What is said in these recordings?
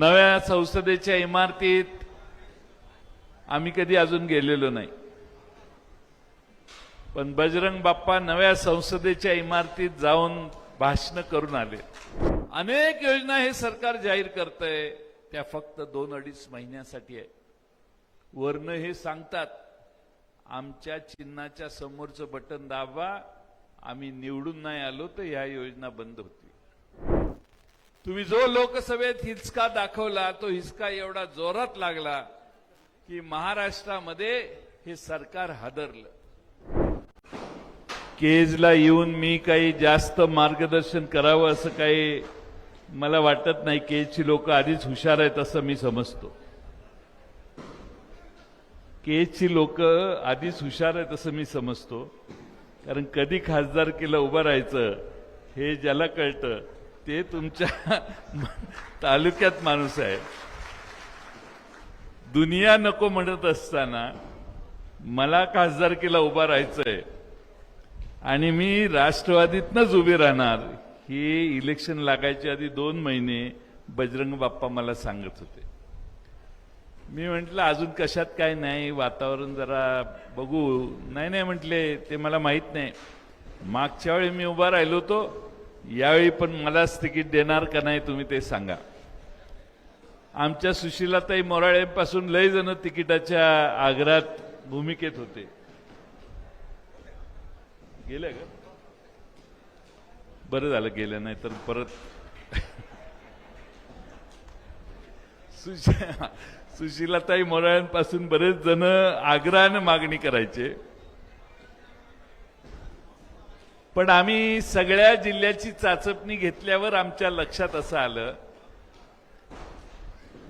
नव्या संसदेच्या इमारतीत आम्ही कधी अजून गेलेलो नाही. पण बजरंग बाप्पा नव्या संसदेच्या इमारतीत जाऊन भाषण करून आले. अनेक योजना हे सरकार जाहीर करतंय. त्या फक्त दोन अडीच महिन्यासाठी आहे. वर्ण हे सांगतात आमच्या चिन्हाच्या समोरचं बटन दाबा आम्ही निवडून नाही आलो तर ह्या योजना बंद होती तुम्ही जो लोकसभेत हिचका दाखवला तो हिचका एवढा जोरात लागला की महाराष्ट्रामध्ये हे सरकार हादरलं. केजला येऊन मी काही जास्त मार्गदर्शन करावं असं काही मला वाटत नाही. केजची लोक आधीच हुशार आहेत असं मी समजतो. केजची लोक आधीच हुशार आहेत असं मी समजतो. कारण कधी खासदार केलं उभं राहायचं हे ज्याला कळतं ते तुमच्या तालुक्यात माणूस आहे. दुनिया नको म्हणत असताना मला खासदारकीला उभा राहायचंय. आणि मी राष्ट्रवादीतनच उभी राहणार ही इलेक्शन लागायच्या आधी दोन महिने बजरंग बाप्पा मला सांगत होते. मी म्हटलं अजून कशात काय नाही वातावरण जरा बघू. नाही नाही म्हटले ते मला माहीत नाही. मागच्या वेळी मी उभा राहिलो होतो यावेळी पण मलाच तिकीट देणार का नाही तुम्ही ते सांगा. आमच्या सुशीलाताई मोराळेपासून लय जण तिकिटाच्या आग्रात भूमिकेत होते. गेलं का? बरं झालं गेलं नाही तर परत सुशी- सुशीलाताई मोराळ्यांपासून बरेच जण आग्रहानं मागणी करायचे. पण आम्ही सगळ्या जिल्ह्याची चाचपणी घेतल्यावर आमच्या लक्षात असं आलं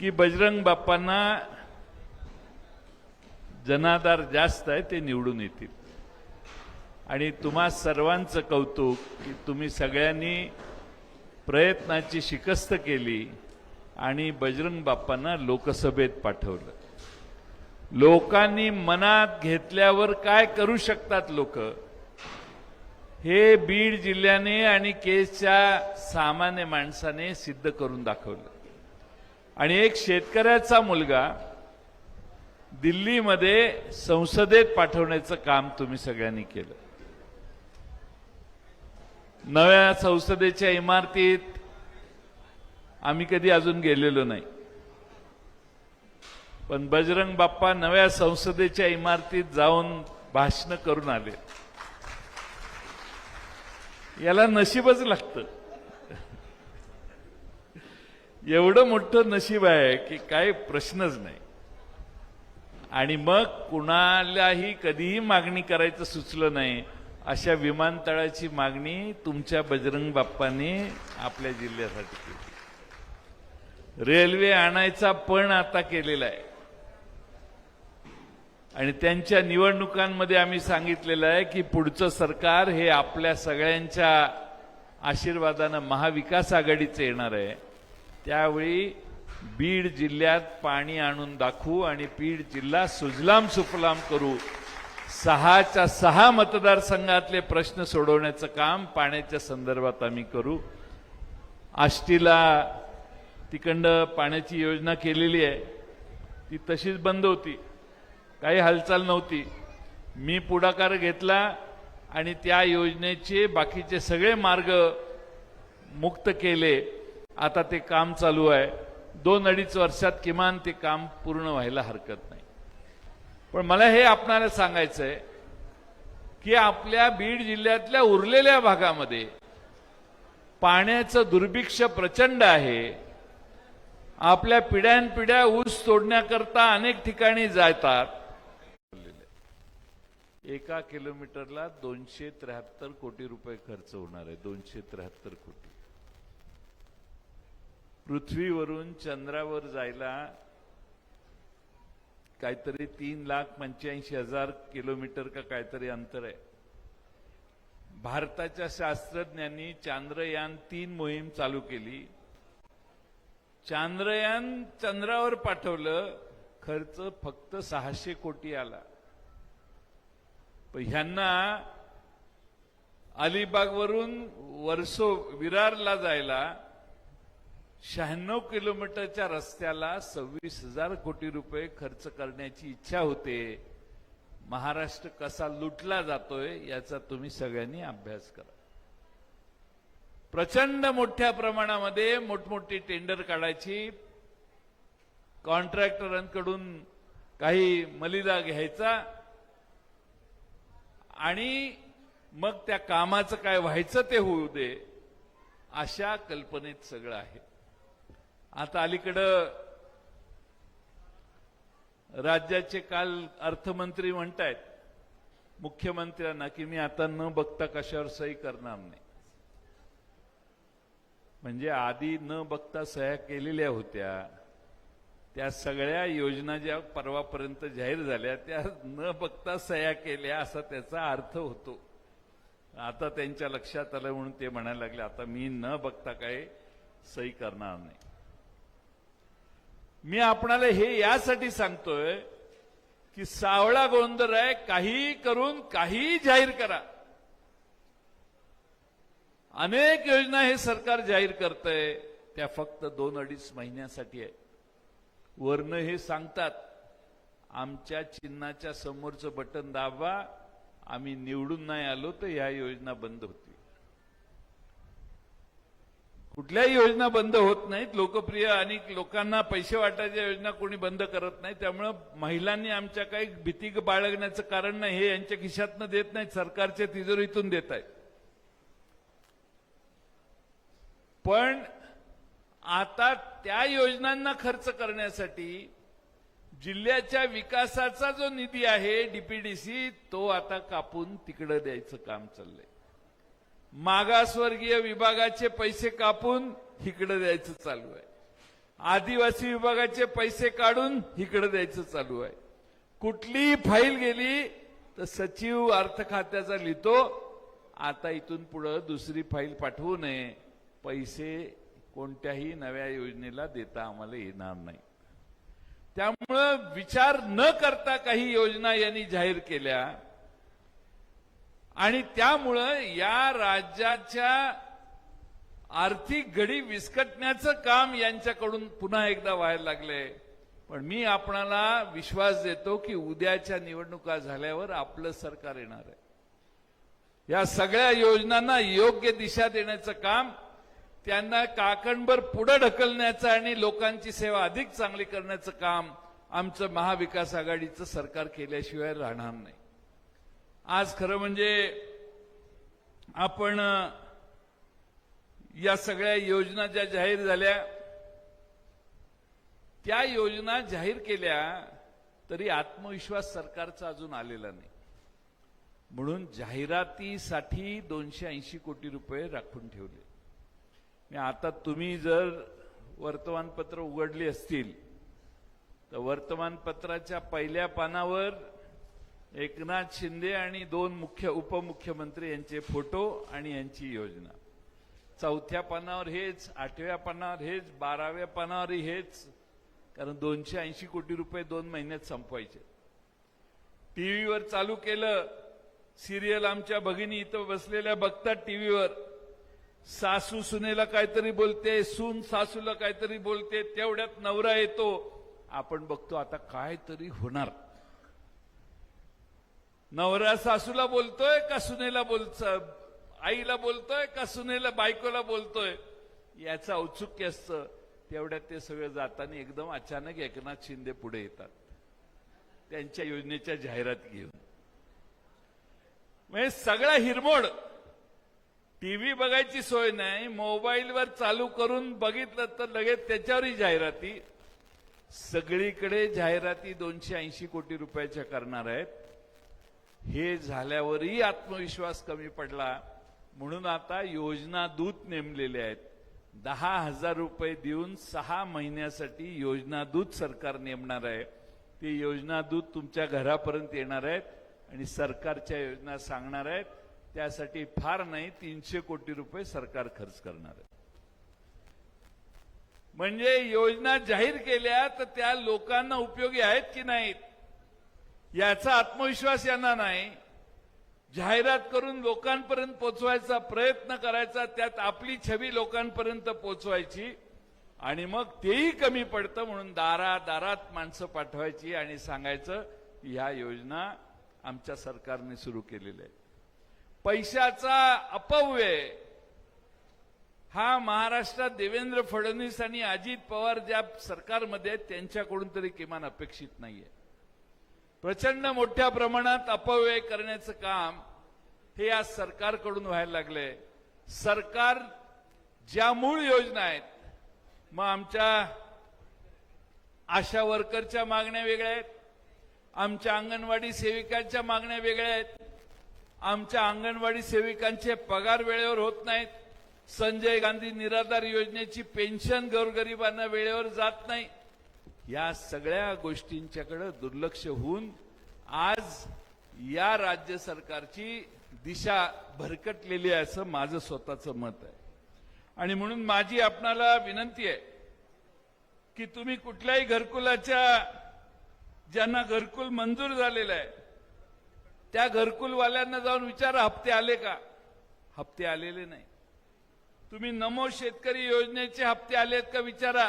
की बजरंग बाप्पांना जनाधार जास्त आहे ते निवडून येतील. आणि तुम्हा सर्वांचं कौतुक की तुम्ही सगळ्यांनी प्रयत्नाची शिकस्त केली आणि बजरंग बाप्पांना लोकसभेत पाठवलं. लोकांनी मनात घेतल्यावर काय करू शकतात लोक? हे बीड जिल्ह्याने आणि केसच्या सामान्य माणसाने सिद्ध करून दाखवलं. आणि एक शेतकऱ्याचा मुलगा दिल्लीमध्ये संसदेत पाठवण्याचं काम तुम्ही सगळ्यांनी केलं. नव्या संसदेच्या इमारतीत आम्ही कधी अजून गेलेलो नाही. पण बजरंग बाप्पा नव्या संसदेच्या इमारतीत जाऊन भाषण करून आले. याला नशीबच लागतं. एवढं मोठं नशीब आहे की काय प्रश्नच नाही. आणि मग कुणालाही कधीही मागणी करायचं सुचलं नाही अशा विमानतळाची मागणी तुमच्या बजरंग बाप्पाने आपल्या जिल्ह्यासाठी केली. रेल्वे आणायचा पण आता केलेला आहे. आणि त्यांच्या निवडणुकांमध्ये आम्ही सांगितलेलं आहे की पुढचं सरकार हे आपल्या सगळ्यांच्या आशीर्वादानं महाविकास आघाडीचं येणार आहे. त्यावेळी बीड जिल्ह्यात पाणी आणून दाखवू आणि बीड जिल्हा सुजलाम सुफलाम करू. सहाच्या सहा मतदारसंघातले प्रश्न सोडवण्याचं काम पाण्याच्या संदर्भात आम्ही करू. आष्टीला तिकडं पाण्याची योजना केलेली आहे. ती तशीच बंद होती. काही हालचाल नव्हती. मी पुढाकार घेतला आणि त्या योजनेचे बाकीचे सगळे मार्ग मुक्त केले. आता ते काम चालू आहे. दोन अडीच वर्षात किमान ते काम पूर्ण व्हायला हरकत नाही. पण मला हे आपणाला सांगायचं आहे की आपल्या बीड जिल्ह्यातल्या उरलेल्या भागामध्ये पाण्याचं दुर्भिक्ष प्रचंड आहे. आपल्या पिढ्यानपिढ्या ऊस तोडण्याकरता अनेक ठिकाणी जातात. एका किलोमीटरला दोनशे त्र्याहत्तर कोटी रुपये खर्च होणार आहे दोनशे त्र्याहत्तर कोटी. पृथ्वीवरून चंद्रावर जायला काहीतरी तीन लाख पंच्याऐंशी हजार किलोमीटर का काहीतरी अंतर आहे. भारताच्या शास्त्रज्ञांनी चांद्रयान तीन मोहीम चालू केली. चांद्रयान चंद्रावर पाठवलं खर्च फक्त सहाशे कोटी आला. पण ह्यांना अलिबागवरून वर्सो विरारला जायला शहाण्णव किलोमीटरच्या रस्त्याला सव्वीस हजार कोटी रुपये खर्च करण्याची इच्छा होते. महाराष्ट्र कसा लुटला जातोय याचा तुम्ही सगळ्यांनी अभ्यास करा. प्रचंड मोठ्या प्रमाणामध्ये मोठमोठी टेंडर काढायची. कॉन्ट्रॅक्टरांकडून काही मलिदा घ्यायचा. आणि मग त्या कामाचं काय व्हायचं ते होऊ दे अशा कल्पनेत सगळं आहे. आता अलीकडं राज्याचे काल अर्थमंत्री म्हणतायत मुख्यमंत्र्यांना की मी आता न बघता कशावर सही करणार नाही. म्हणजे आधी न बघता सह्या केलेल्या होत्या त्या सगळ्या योजना ज्या परवापर्यंत जाहीर झाल्या त्या न बघता सह्या केल्या असा त्याचा अर्थ होतो. आता त्यांच्या लक्षात आलं म्हणून ते म्हणायला लागले आता मी न बघता काय सही करणार नाही. मी आपणाला हे यासाठी सांगतोय की सावळा गोंधळ आहे काही करून काही जाहीर करा. अनेक योजना हे सरकार जाहीर करतंय त्या फक्त दोन अडीच महिन्यासाठी आहे. वर्ण हे सांगतात आमच्या चिन्हाच्या समोरचं बटन दाबा आम्ही निवडून नाही आलो तर ह्या योजना बंद होतील कुठल्याही योजना बंद होत नाहीत. लोकप्रिय आणि लोकांना पैसे वाटायच्या योजना कोणी बंद करत नाही. त्यामुळं महिलांनी आमच्या काही भीती बाळगण्याचं कारण नाही. हे यांच्या खिशातनं देत नाहीत. सरकारच्या तिजोरीतून देत आहेत. पण आता त्या योजनांना खर्च करण्यासाठी जिल्ह्याच्या विकासाचा जो निधी आहे डीपीडीसी तो आता कापून तिकडे द्यायचं काम चाललंय. मागासवर्गीय विभागाचे पैसे कापून इकडे द्यायचं चालू आहे. आदिवासी विभागाचे पैसे काढून इकडे द्यायचं चालू आहे. कुठलीही फाईल गेली तर सचिव अर्थ खात्याचा लिहितो आता इथून पुढे दुसरी फाईल पाठवू नये पैसे कोणत्याही नव्या योजनेला देता आम्हाला येणार नाही. त्यामुळं विचार न करता काही योजना यांनी जाहीर केल्या. आणि त्यामुळं या राज्याच्या आर्थिक घडी विस्कटण्याचं काम यांच्याकडून पुन्हा एकदा व्हायला लागलंय. पण मी आपणाला विश्वास देतो की उद्याच्या निवडणुका झाल्यावर आपलं सरकार येणार आहे. या सगळ्या योजनांना योग्य दिशा देण्याचं काम त्यांना काकणभर पुढे ढकलण्याचं आणि लोकांची सेवा अधिक चांगली करण्याचं काम आमचं महाविकास आघाडीचं सरकार केल्याशिवाय राहणार नाही. आज खरं म्हणजे आपण या सगळ्या योजना ज्या जाहीर झाल्या त्या योजना जाहीर केल्या तरी आत्मविश्वास सरकारचा अजून आलेला नाही. म्हणून जाहिरातीसाठी दोनशे ऐंशी कोटी रुपये राखून ठेवले. मी आता तुम्ही जर वर्तमानपत्र उघडली असतील तर वर्तमानपत्राच्या पहिल्या पानावर एकनाथ शिंदे आणि दोन मुख्य उपमुख्यमंत्री यांचे फोटो आणि यांची योजना. चौथ्या पानावर हेच आठव्या पानावर हेच बाराव्या पानावर हेच कारण दोनशे ऐंशी कोटी रुपये दोन महिन्यात संपवायचे. टीव्हीवर चालू केलं सिरियल आमच्या भगिनी इथं बसलेल्या बघतात टीव्हीवर. सासू सुनेला काहीतरी बोलते सून सासूला काहीतरी बोलते तेवढ्यात नवरा येतो. आपण बघतो आता काहीतरी होणार. नवरा सासूला बोलतोय का सुनेला बोलत आईला बोलतोय का सुनेला बायकोला बोलतोय? याचं औत्सुक्य असतं. तेवढ्यात ते सगळं जाताना एकदम अचानक एकनाथ शिंदे पुढे येतात. त्यांच्या योजनेच्या जाहिरात घेऊन. म्हणजे सगळा हिरमोड. टीव्ही बघायची सोय नाही मोबाईलवर चालू करून बघितलं तर लगेच त्याच्यावरही जाहिराती. सगळीकडे जाहिराती दोनशे ऐंशी कोटी रुपयाच्या करणार आहेत. हे झाल्यावरही आत्मविश्वास कमी पडला. म्हणून आता योजना दूत नेमलेले आहेत. दहा हजार रुपये देऊन सहा महिन्यासाठी योजना दूत सरकार नेमणार आहे. ते योजना दूत तुमच्या घरापर्यंत येणार आहेत आणि सरकारच्या योजना सांगणार आहेत. त्यासाठी फार नाही तीनशे कोटी रुपये सरकार खर्च करणार आहे. म्हणजे योजना जाहीर केल्या तर त्या लोकांना उपयोगी आहेत की नाहीत? याचा आत्मविश्वास यांना नाही. जाहिरात करून लोकांपर्यंत पोचवायचा प्रयत्न करायचा त्यात आपली छबी लोकांपर्यंत पोचवायची आणि मग तेही कमी पडतं म्हणून दारा दारात माणसं पाठवायची आणि सांगायचं ह्या योजना आमच्या सरकारने सुरू केलेल्या आहेत. पैशाचा अपव्यय. हा महाराष्ट्रात देवेंद्र फडणवीस आणि अजित पवार ज्या सरकारमध्ये आहेत त्यांच्याकडून तरी किमान अपेक्षित नाहीये. प्रचंड मोठ्या प्रमाणात अपव्यय करण्याचं काम हे आज सरकारकडून व्हायला लागले. सरकार ज्या मूळ योजना आहेत मग आमच्या आशा वर्करच्या मागण्या वेगळ्या आहेत आमच्या अंगणवाडी सेविकांच्या मागण्या वेगळ्या आहेत आमच्या अंगणवाडी सेविकांचे पगार वेळेवर होत नाहीत. संजय गांधी निराधार योजनेची पेन्शन गोरगरिबांना वेळेवर जात नाही. या सगळ्या गोष्टींच्याकडे दुर्लक्ष होऊन आज या राज्य सरकारची दिशा भरकटलेली आहे असं माझं स्वतःचं मत आहे. आणि म्हणून माझी आपणाला विनंती आहे की तुम्ही कुठल्याही घरकुलाच्या ज्यांना घरकुल मंजूर झालेलं आहे त्या घरकुलवाल्यांना जाऊन विचारा हप्ते आले का? हप्ते आलेले नाही. तुम्ही नमो शेतकरी योजनेचे हप्ते आलेत का विचारा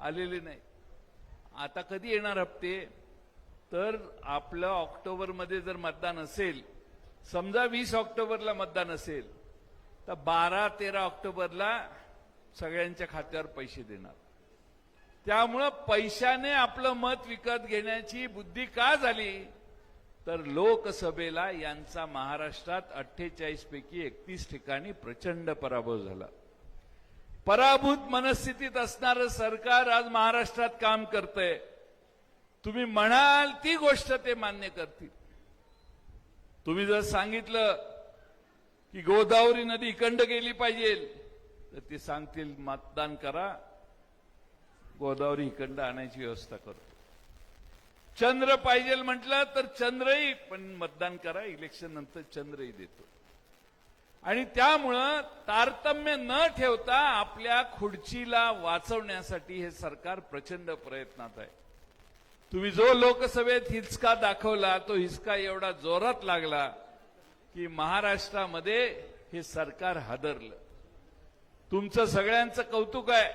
आलेले नाही. आता कधी येणार हप्ते? तर आपलं ऑक्टोबरमध्ये जर मतदान असेल समजा वीस ऑक्टोबरला मतदान असेल तर बारा तेरा ऑक्टोबरला सगळ्यांच्या खात्यावर पैसे देणार. त्यामुळं पैशाने आपलं मत विकत घेण्याची बुद्धी का झाली? तर लोकसभेला यांचा महाराष्ट्रात अठ्ठेचाळीस पैकी एकतीस ठिकाणी प्रचंड पराभव झाला. पराभूत मनस्थितीत असणारं सरकार आज महाराष्ट्रात काम करतंय. तुम्ही म्हणाल ती गोष्ट ते मान्य करतील. तुम्ही जर सांगितलं की गोदावरी नदी इकंड गेली पाहिजे तर ते सांगतील मतदान करा. गोदावरी इकंड आणायची व्यवस्था करतो चंद्र पाहिजे म्हटलं तर चंद्रही पण मतदान करा इलेक्शन नंतर चंद्रही देतो. आणि त्यामुळं तारतम्य न ठेवता आपल्या खुर्चीला वाचवण्यासाठी हे सरकार प्रचंड प्रयत्नात आहे. तुम्ही जो लोकसभेत हिचका दाखवला तो हिचका एवढा जोरात लागला की महाराष्ट्रामध्ये हे सरकार हादरलं. तुमचं सगळ्यांचं कौतुक आहे.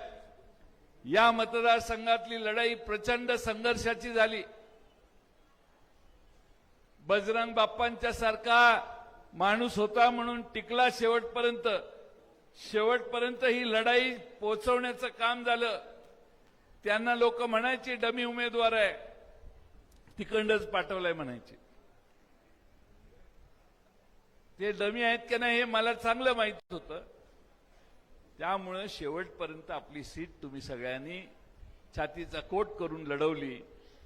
या मतदारसंघातली लढाई प्रचंड संघर्षाची झाली. बजरंग बाप्पांच्या सारखा माणूस होता म्हणून टिकला शेवटपर्यंत. शेवटपर्यंत ही लढाई पोचवण्याचं काम झालं. त्यांना लोक म्हणायचे डमी उमेदवार आहे. तिकडच पाठवलाय म्हणायचे. ते डमी आहेत की नाही हे मला चांगलं माहीत होतं. त्यामुळं शेवटपर्यंत आपली सीट तुम्ही सगळ्यांनी छातीचा कोट करून लढवली.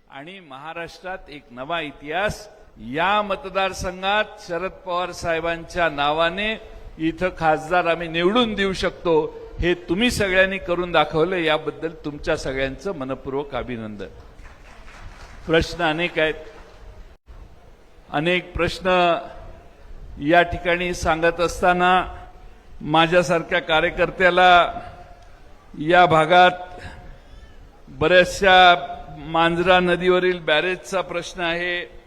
आणि महाराष्ट्रात एक नवा इतिहास या मतदारसंघात शरद पवार साहेबांच्या नावाने इथं खासदार आम्ही निवडून देऊ शकतो हे तुम्ही सगळ्यांनी करून दाखवलं. याबद्दल तुमच्या सगळ्यांचं मनपूर्वक अभिनंदन. प्रश्न अनेक आहेत. अनेक प्रश्न या ठिकाणी सांगत असताना माझ्यासारख्या कार्यकर्त्याला या भागात बऱ्याचशा मांजरा नदीवरील बॅरेजचा प्रश्न आहे.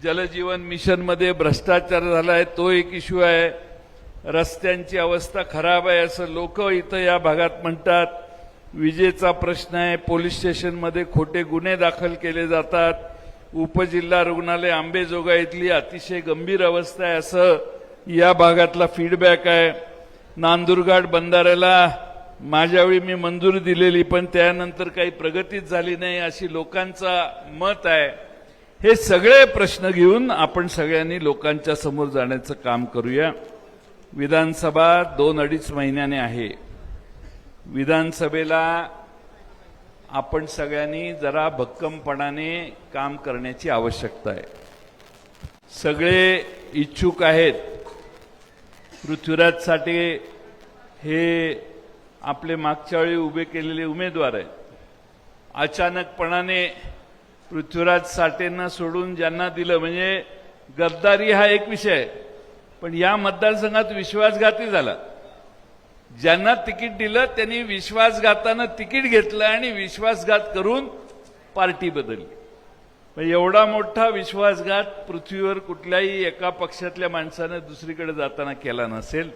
जलजीवन मिशनमध्ये भ्रष्टाचार झाला आहे तो एक इश्यू आहे. रस्त्यांची अवस्था खराब आहे असं लोक इथं या भागात म्हणतात. विजेचा प्रश्न आहे पोलीस स्टेशनमध्ये खोटे गुन्हे दाखल केले जातात. उपजिल्हा रुग्णालय आंबेजोगाईतली अतिशय गंभीर अवस्था आहे असं या भागातला फीडबॅक आहे. नांदुरघाट बंधाऱ्याला माझ्यावेळी मी मंजुरी दिलेली पण त्यानंतर काही प्रगतीच झाली नाही अशी लोकांचा मत आहे. हे सगळे प्रश्न घेऊन आपण सगळ्यांनी लोकांच्या समोर जाण्याचं काम करूया. विधानसभा दोन अडीच महिन्याने आहे. विधानसभेला आपण सगळ्यांनी जरा भक्कमपणाने काम करण्याची आवश्यकता आहे. सगळे इच्छुक आहेत. पृथ्वीराज साठे हे आपले मागच्या वेळी उभे केलेले उमेदवार आहेत. अचानकपणाने पृथ्वीराज साठेंना सोडून ज्यांना दिलं म्हणजे गद्दारी हा एक विषय आहे. पण या मतदारसंघात विश्वासघाती झाला. ज्यांना तिकीट दिलं त्यांनी विश्वासघातानं तिकीट घेतलं आणि विश्वासघात करून पार्टी बदलली. मग एवढा मोठा विश्वासघात पृथ्वीवर कुठल्याही एका पक्षातल्या माणसानं दुसरीकडे जाताना केला नसेल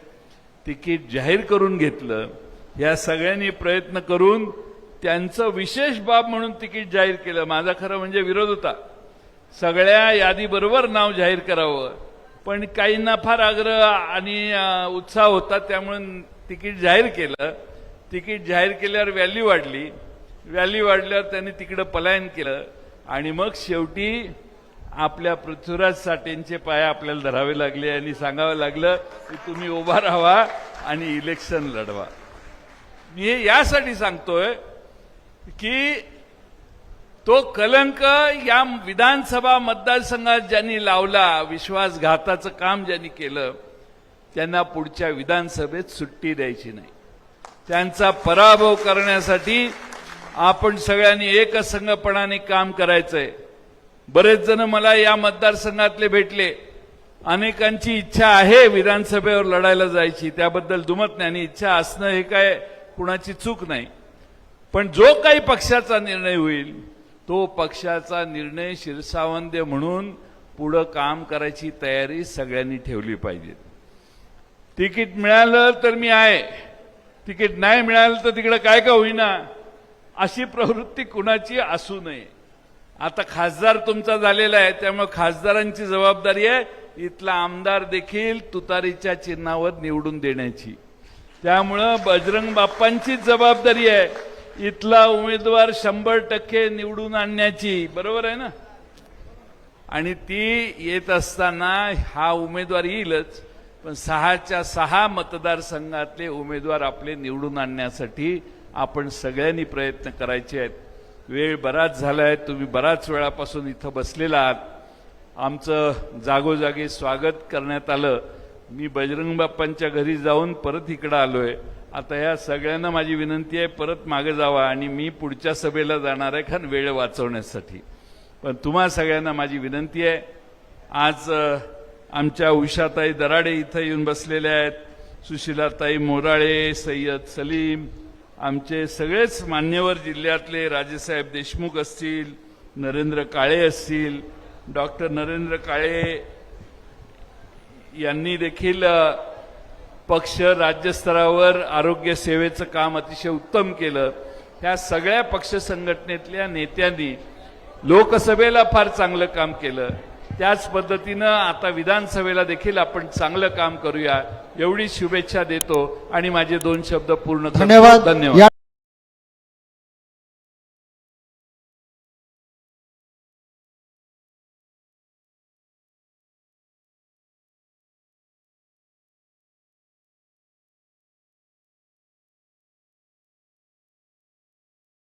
तिकीट जाहीर करून घेतलं या सगळ्यांनी प्रयत्न करून त्यांचं विशेष बाब म्हणून तिकीट जाहीर केलं. माझा खरं म्हणजे विरोध होता. सगळ्या यादीबरोबर नाव जाहीर करावं. पण काहींना फार आग्रह आणि उत्साह होता. त्यामुळे तिकीट जाहीर केलं. तिकीट जाहीर केल्यावर व्हॅल्यू वाढली. व्हॅल्यू वाढल्यावर त्यांनी तिकडं पलायन केलं. आणि मग शेवटी आपल्या पृथ्वीराज साठेंचे पाय आपल्याला धरावे लागले आणि सांगावं लागलं की तुम्ही उभा राहा आणि इलेक्शन लढवा. मी हे यासाठी सांगतोय की तो कलंक या विधानसभा मतदारसंघात ज्यांनी लावला विश्वासघाताचं काम ज्यांनी केलं त्यांना पुढच्या विधानसभेत सुट्टी द्यायची नाही. त्यांचा पराभव करण्यासाठी आपण सगळ्यांनी एकसंघपणाने काम करायचंय. बरेच जण मला या मतदारसंघातले भेटले. अनेकांची इच्छा आहे विधानसभेवर लढायला जायची. त्याबद्दल दुमत नाही. आणि इच्छा असणं हे काय कुणाची चूक नाही. पण जो काही पक्षाचा निर्णय होईल तो पक्षाचा निर्णय शिरसावंदे म्हणून पुढं काम करायची तयारी सगळ्यांनी ठेवली पाहिजे. तिकीट मिळालं तर मी आहे. तिकीट नाही मिळालं तर तिकडं काय का होईना. अशी प्रवृत्ती कुणाची असू नये. आता खासदार तुमचा झालेला आहे त्यामुळे खासदारांची जबाबदारी आहे. इथला आमदार देखील तुतारीच्या चिन्हावर निवडून देण्याची. त्यामुळं बजरंग बाप्पांचीच जबाबदारी आहे. इथला उमेदवार शंभर टक्के निवडून आणण्याची बरोबर आहे ना? आणि ती येत असताना हा उमेदवार येईलच पण सहाच्या सहा मतदारसंघातले उमेदवार आपले निवडून आणण्यासाठी आपण सगळ्यांनी प्रयत्न करायचे आहेत. वेळ बराच झाला आहे तुम्ही बराच वेळापासून इथं बसलेला आहात. आमचं जागोजागी स्वागत करण्यात आलं. मी बजरंग बाप्पांच्या घरी जाऊन परत इकडं आलो आहे आता या सगळ्यांना माझी विनंती आहे परत मागे जावा आणि मी पुढच्या सभेला जाणार आहे कारण वेळ वाचवण्यासाठी. पण तुम्हा सगळ्यांना माझी विनंती आहे आज आमच्या उषाताई दराडे इथं येऊन बसलेल्या आहेत सुशीलाताई मोराळे सय्यद सलीम आमचे सगळेच मान्यवर जिल्ह्यातले राजेसाहेब देशमुख असतील नरेंद्र काळे असतील डॉक्टर नरेंद्र काळे यांनी देखील पक्ष राज्यस्तरावर आरोग्य सेवेचं काम अतिशय उत्तम केलं. ह्या सगळ्या पक्ष संघटनेतल्या नेत्यांनी लोकसभेला फार चांगलं काम केलं. त्याच पद्धतीनं आता विधानसभेला देखील आपण चांगलं काम करूया. एवढी शुभेच्छा देतो आणि माझे दोन शब्द पूर्ण धन्यवाद. धन्यवाद.